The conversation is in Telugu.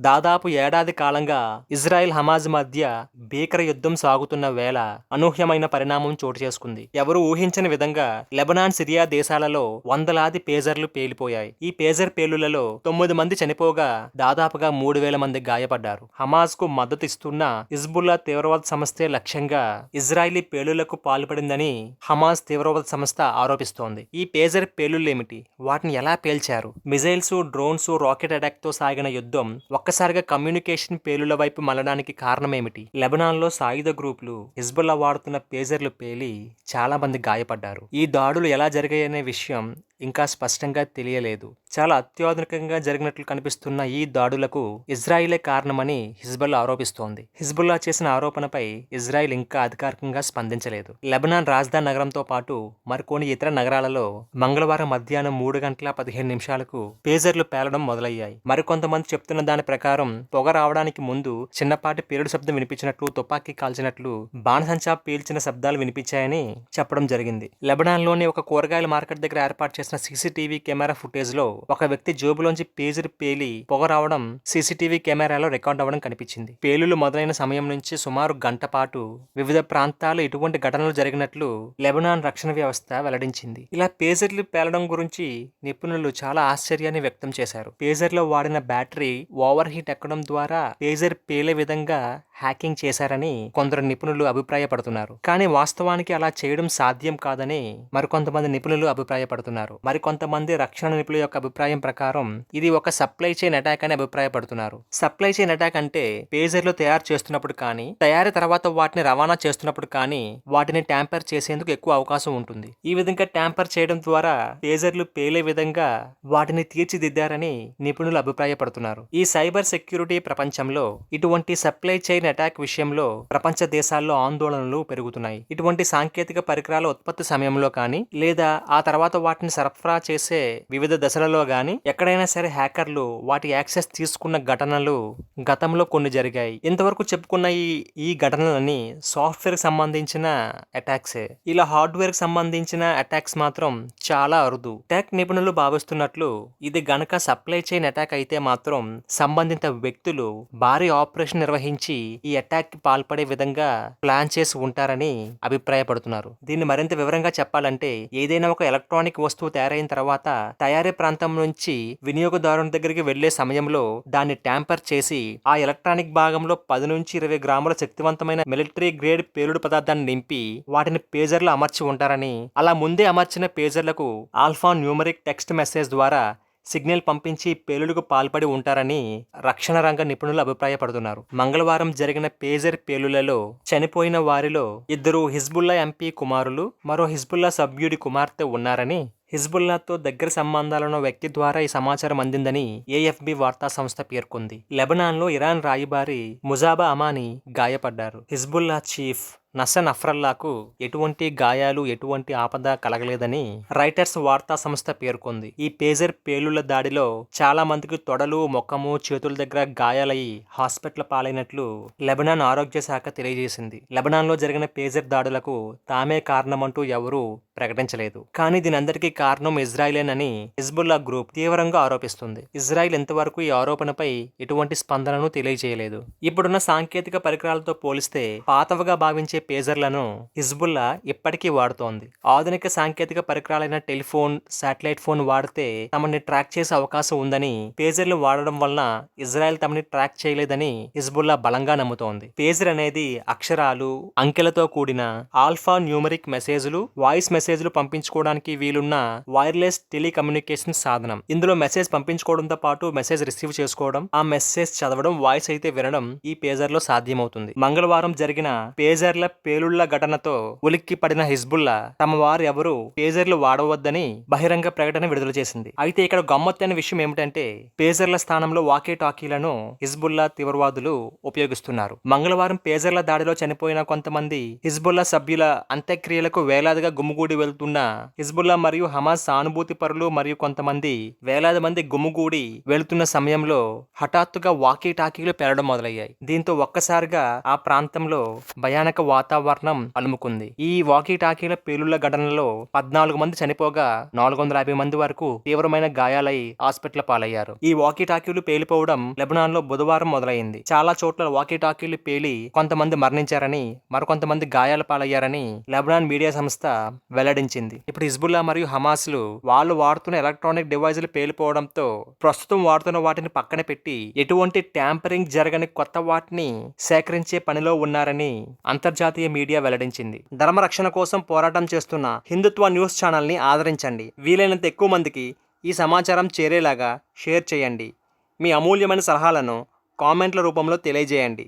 దాదాపు ఏడాది కాలంగా ఇజ్రాయెల్ హమాజ్ మధ్య భీకర యుద్ధం సాగుతున్న వేళ అనూహ్యమైన పరిణామం చోటు చేసుకుంది. ఎవరు ఊహించని విధంగా లెబనాన్ సిరియా దేశాలలో వందలాది పేజర్లు పేలిపోయాయి. ఈ పేజర్ పేలులలో తొమ్మిది మంది చనిపోగా దాదాపుగా మూడు వేల మంది గాయపడ్డారు. హమాజ్కు మద్దతు ఇస్తున్న ఇజ్బుల్లా తీవ్రవాద సంస్థే లక్ష్యంగా ఇజ్రాయిలీ పేలులకు పాల్పడిందని హమాజ్ తీవ్రవాద సంస్థ ఆరోపిస్తోంది. ఈ పేజర్ పేలులేమిటి? వాటిని ఎలా పేల్చారు? మిజైల్స్ డ్రోన్స్ రాకెట్ అటాక్తో సాగిన యుద్ధం ఒక్కసారిగా కమ్యూనికేషన్ పేలుల వైపు మళ్ళడానికి కారణమేమిటి? లెబనాన్లో సాయుధ గ్రూపులు హిజ్బుల్లా వాడుతున్న పేజర్లు పేలి చాలా మంది గాయపడ్డారు. ఈ దాడులు ఎలా జరిగాయనే విషయం ఇంకా స్పష్టంగా తెలియలేదు. చాలా అత్యాధునికంగా జరిగినట్లు కనిపిస్తున్న ఈ దాడులకు ఇజ్రాయిలే కారణమని హిజ్బుల్లా ఆరోపిస్తోంది. హిజ్బుల్లా చేసిన ఆరోపణపై ఇజ్రాయిల్ ఇంకా అధికారికంగా స్పందించలేదు. లెబనాన్ రాజధాని నగరంతో పాటు మరికొన్ని ఇతర నగరాలలో మంగళవారం మధ్యాహ్నం మూడు గంటల పదిహేను నిమిషాలకు పేజర్లు పేలడం మొదలయ్యాయి. మరికొంతమంది చెప్తున్న దాని ప్రకారం పొగ రావడానికి ముందు చిన్నపాటి పేరుడు శబ్దం వినిపించినట్లు తుపాకీ కాల్చినట్లు బాణసంచా పీల్చిన శబ్దాలు వినిపించాయని చెప్పడం జరిగింది. లెబనాన్లోని ఒక కూరగాయల మార్కెట్ దగ్గర ఏర్పాటు చేసిన సీసీటీవీ కెమెరా ఫుటేజ్లో ఒక వ్యక్తి జోబులోంచి పేజర్ పేలి పొగ రావడం సీసీటీవీ కెమెరాలో రికార్డ్ అవ్వడం కనిపించింది. పేలులు మొదలైన సమయం నుంచి సుమారు గంట పాటు వివిధ ప్రాంతాలు ఇటువంటి ఘటనలు జరిగినట్లు లెబనాన్ రక్షణ వ్యవస్థ వెల్లడించింది. ఇలా పేజర్లు పేలడం గురించి నిపుణులు చాలా ఆశ్చర్యాన్ని వ్యక్తం చేశారు. పేజర్లో వాడిన బ్యాటరీ ఓవర్ హీట్ ఎక్కడం ద్వారా పేజర్ పేలే విధంగా హ్యాకింగ్ చేశారని కొందరు నిపుణులు అభిప్రాయపడుతున్నారు. కానీ వాస్తవానికి అలా చేయడం సాధ్యం కాదని మరికొంతమంది నిపుణులు అభిప్రాయపడుతున్నారు. మరికొంతమంది రక్షణ నిపుణుల యొక్క అభిప్రాయం ప్రకారం ఇది ఒక సప్లై చైన్ అటాక్ అని అభిప్రాయపడుతున్నారు. సప్లై చైన్ అటాక్ అంటే పేజర్లు తయారు చేస్తున్నప్పుడు కానీ తయారీ తర్వాత వాటిని రవాణా చేస్తున్నప్పుడు కానీ వాటిని ట్యాంపర్ చేసేందుకు ఎక్కువ అవకాశం ఉంటుంది. ఈ విధంగా ట్యాంపర్ చేయడం ద్వారా పేజర్లు పేలే విధంగా వాటిని తీర్చిదిద్దారని నిపుణులు అభిప్రాయపడుతున్నారు. ఈ సైబర్ సెక్యూరిటీ ప్రపంచంలో ఇటువంటి సప్లై చైన్ అటాక్ విషయంలో ప్రపంచ దేశాల్లో ఆందోళనలు పెరుగుతున్నాయి. ఇటువంటి సాంకేతిక పరికరాల ఉత్పత్తి సమయంలో కానీ లేదా ఆ తర్వాత వాటిని సరఫరా చేసే వివిధ దశలలో కానీ ఎక్కడైనా సరే హ్యాకర్లు వాటి యాక్సెస్ తీసుకున్న ఘటనలు గతంలో కొన్ని జరిగాయి. ఇంతవరకు చెప్పుకున్న ఈ ఈ ఘటనలని సాఫ్ట్వేర్ సంబంధించిన అటాక్సే. ఇలా హార్డ్వేర్కి సంబంధించిన అటాక్స్ మాత్రం చాలా అరుదు. టెక్ నిపుణులు భావిస్తున్నట్లు ఇది గనక సప్లై చైన్ అటాక్ అయితే మాత్రం సంబంధిత వ్యక్తులు భారీ ఆపరేషన్ నిర్వహించి ఈ అటాక్కి పాల్పడే విధంగా ప్లాన్ చేసి ఉంటారని అభిప్రాయపడుతున్నారు. దీన్ని మరింత వివరంగా చెప్పాలంటే ఏదైనా ఒక ఎలక్ట్రానిక్ వస్తువు తయారైన తర్వాత తయారీ ప్రాంతం నుంచి వినియోగదారుని దగ్గరికి వెళ్ళే సమయంలో దాన్ని ట్యాంపర్ చేసి ఆ ఎలక్ట్రానిక్ భాగంలో పది నుంచి ఇరవై గ్రాముల శక్తివంతమైన మిలిటరీ గ్రేడ్ పేలుడు పదార్థాన్ని నింపి వాటిని పేజర్లు అమర్చి ఉంటారని అలా ముందే అమర్చిన పేజర్లకు ఆల్ఫా న్యూమరిక్ టెక్స్ట్ మెసేజ్ ద్వారా సిగ్నల్ పంపించి పేలుడుకు పాల్పడి ఉంటారని రక్షణ రంగ నిపుణులు అభిప్రాయపడుతున్నారు. మంగళవారం జరిగిన పేజర్ పేలులలో చనిపోయిన వారిలో ఇద్దరు హిజ్బుల్లా ఎంపీ కుమారులు మరో హిజ్బుల్లా సభ్యుడి కుమార్తె ఉన్నారని హిజ్బుల్లాతో దగ్గర సంబంధాలున్న వ్యక్తి ద్వారా ఈ సమాచారం అందిందని ఏఎఫ్బి వార్తా సంస్థ పేర్కొంది. లెబనాన్లో ఇరాన్ రాయబారి ముజాబా అమాని గాయపడ్డారు. హిజ్బుల్లా చీఫ్ నసన్ అఫ్రల్లాకు ఎటువంటి గాయాలు ఎటువంటి ఆపద కలగలేదని రైటర్స్ వార్తా సంస్థ పేర్కొంది. ఈ పేజర్ పేలుళ్ళ దాడిలో చాలా మందికి తొడలు ముఖము చేతుల దగ్గర గాయాలయ్యి హాస్పిటల్ పాలైనట్లు లెబనాన్ ఆరోగ్య శాఖ తెలియజేసింది. లెబనాన్లో జరిగిన పేజర్ దాడులకు తామే కారణమంటూ ఎవరూ ప్రకటించలేదు. కానీ దీని అందరికీ కారణం ఇజ్రాయిలేనని హిజ్బుల్లా గ్రూప్ తీవ్రంగా ఆరోపిస్తుంది. ఇజ్రాయిల్ ఇంతవరకు ఈ ఆరోపణపై ఎటువంటి స్పందనను తెలియజేయలేదు. ఇప్పుడున్న సాంకేతిక పరికరాలతో పోలిస్తే పాతవగా భావించే పేజర్లను హిజ్బుల్లా ఇప్పటికీ వాడుతోంది. ఆధునిక సాంకేతిక పరికరాలైన టెలిఫోన్ శాటిలైట్ ఫోన్ వాడితే తమని ట్రాక్ చేసే అవకాశం ఉందని పేజర్లు వాడడం వలన ఇజ్రాయెల్ తమని ట్రాక్ చేయలేదని హిజ్బుల్లా బలంగా నమ్ముతోంది. పేజర్ అనేది అక్షరాలు అంకెలతో కూడిన ఆల్ఫా న్యూమరిక్ మెసేజ్లు వాయిస్ మెసేజ్లు పంపించుకోవడానికి వీలున్న వైర్లెస్ టెలికమ్యూనికేషన్ సాధనం. ఇందులో మెసేజ్ పంపించుకోవడంతో పాటు మెసేజ్ రిసీవ్ చేసుకోవడం ఆ మెసేజ్ చదవడం వాయిస్ అయితే వినడం ఈ పేజర్లో సాధ్యమవుతుంది. మంగళవారం జరిగిన పేజర్ల పేలుళ్ళ ఘటనతో ఉలిక్కి పడిన హిజ్బుల్లా తమ వారు ఎవరు పేజర్లు వాడవద్దని బహిరంగ ప్రకటన విడుదల చేసింది. అయితే ఇక్కడ గమ్మత్తైన విషయం ఏమిటంటే పేజర్ల స్థానంలో వాకే టాకీలను హిజ్బుల్లా తీవ్రవాదులు ఉపయోగిస్తున్నారు. మంగళవారం పేజర్ల దాడిలో చనిపోయిన కొంతమంది హిజ్బుల్లా సభ్యుల అంత్యక్రియలకు వేలాదిగా గుమ్ముగూడి వెళ్తున్న హిజ్బుల్లా మరియు హమాస్ సానుభూతి పరులు మరియు కొంతమంది వేలాది మంది గుమ్ముగూడి వెళుతున్న సమయంలో హఠాత్తుగా వాకీ టాకీలు పెరగడం మొదలయ్యాయి. దీంతో ఒక్కసారిగా ఆ ప్రాంతంలో భయానక వాతావరణం అలుముకుంది. ఈ వాకీ టాకీల పేలుళ్ళ ఘటనలో పద్నాలుగు మంది చనిపోగా నాలుగు వందల యాభై మంది వరకు తీవ్రమైన గాయాలై హాస్పిటల్ పాలయ్యారు. ఈ వాకీ టాకీలు పేలిపోవడం లెబనాన్లో బుధవారం మొదలైంది. చాలా చోట్ల వాకీ టాకీలు పేలి కొంతమంది మరణించారని మరికొంతమంది గాయాల పాలయ్యారని లెబనాన్ మీడియా సంస్థ వెల్లడించింది. ఇప్పుడు హిజ్బుల్లా మరియు హమాస్లు వాళ్ళు వాడుతున్న ఎలక్ట్రానిక్ డివైజులు పేలిపోవడంతో ప్రస్తుతం వాడుతున్న వాటిని పక్కన పెట్టి ఎటువంటి ట్యాంపరింగ్ జరగని కొత్త వాటిని సేకరించే పనిలో ఉన్నారని అంతర్జాతీయ అంతర్జాతీయ మీడియా వెల్లడించింది. ధర్మరక్షణ కోసం పోరాటం చేస్తున్న హిందుత్వ న్యూస్ ఛానల్ని ఆదరించండి. వీలైనంత ఎక్కువ మందికి ఈ సమాచారం చేరేలాగా షేర్ చేయండి. మీ అమూల్యమైన సలహాలను కామెంట్ల రూపంలో తెలియజేయండి.